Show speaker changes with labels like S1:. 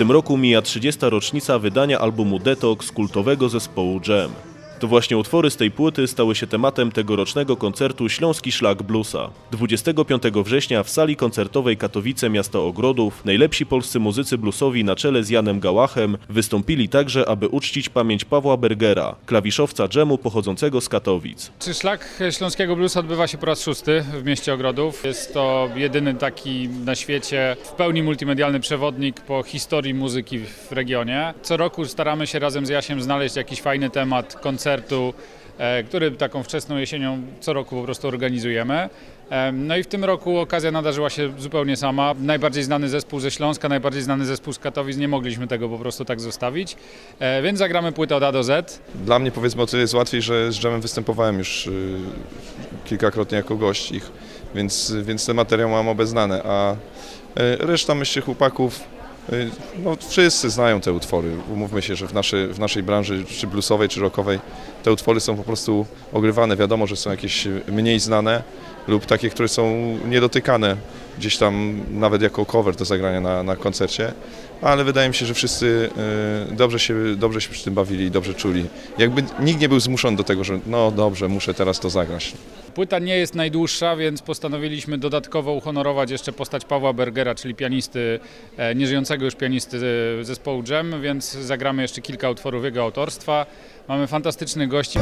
S1: tym roku mija 30. rocznica wydania albumu Detox kultowego zespołu Jam. To właśnie utwory z tej płyty stały się tematem tegorocznego koncertu Śląski Szlak Bluesa. 25 września w sali koncertowej Katowice Miasto Ogrodów najlepsi polscy muzycy bluesowi na czele z Janem Gałachem wystąpili także, aby uczcić pamięć Pawła Bergera, klawiszowca dżemu pochodzącego z Katowic.
S2: Czy szlak Śląskiego Bluesa odbywa się po raz szósty w mieście Ogrodów? Jest to jedyny taki na świecie w pełni multimedialny przewodnik po historii muzyki w regionie. Co roku staramy się razem z Jasiem znaleźć jakiś fajny temat koncertu, e, który taką wczesną jesienią co roku po prostu organizujemy. E, No i w tym roku okazja nadarzyła się zupełnie sama. Najbardziej znany zespół ze Śląska, najbardziej znany zespół z Katowic, nie mogliśmy tego po prostu tak zostawić, E, więc zagramy płytę od A do Z.
S3: Dla mnie powiedzmy o tyle jest łatwiej, że z Jamem występowałem już y, kilkakrotnie jako gość ich, więc, więc ten materiał mam obeznany, a y, reszta myślę chłopaków, no wszyscy znają te utwory. Umówmy się, że w w naszej branży, czy bluesowej, czy rockowej, te utwory są po prostu ogrywane. Wiadomo, że są jakieś mniej znane lub takie, które są niedotykane gdzieś tam nawet jako cover do zagrania na, na koncercie, ale wydaje mi się, że wszyscy y, dobrze się, dobrze się przy tym bawili i dobrze czuli. Jakby nikt nie był zmuszony do tego, że no dobrze, muszę teraz to zagrać.
S2: Płyta nie jest najdłuższa, więc postanowiliśmy dodatkowo uhonorować jeszcze postać Pawła Bergera, czyli pianisty, e, nieżyjącego już pianisty e, zespołu Jam, więc zagramy jeszcze kilka utworów jego autorstwa. Mamy fantastycznych gości.